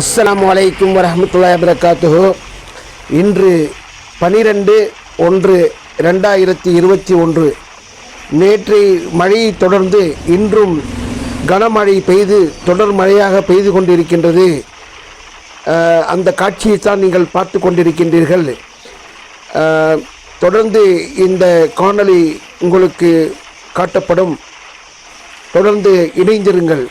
அஸ்லாம் அலைக்கும் வரமத்துல்லா வபரகாத்துஹு. இன்று பனிரெண்டு ஒன்று ரெண்டாயிரத்தி இருபத்தி ஒன்று. நேற்றை மழையை தொடர்ந்து இன்றும் கனமழை பெய்து தொடர் மழையாக பெய்து கொண்டிருக்கின்றது. அந்த காட்சியை தான் நீங்கள் பார்த்து கொண்டிருக்கின்றீர்கள். தொடர்ந்து இந்த காணொளி உங்களுக்கு காட்டப்படும். தொடர்ந்து இணைந்திருங்கள்.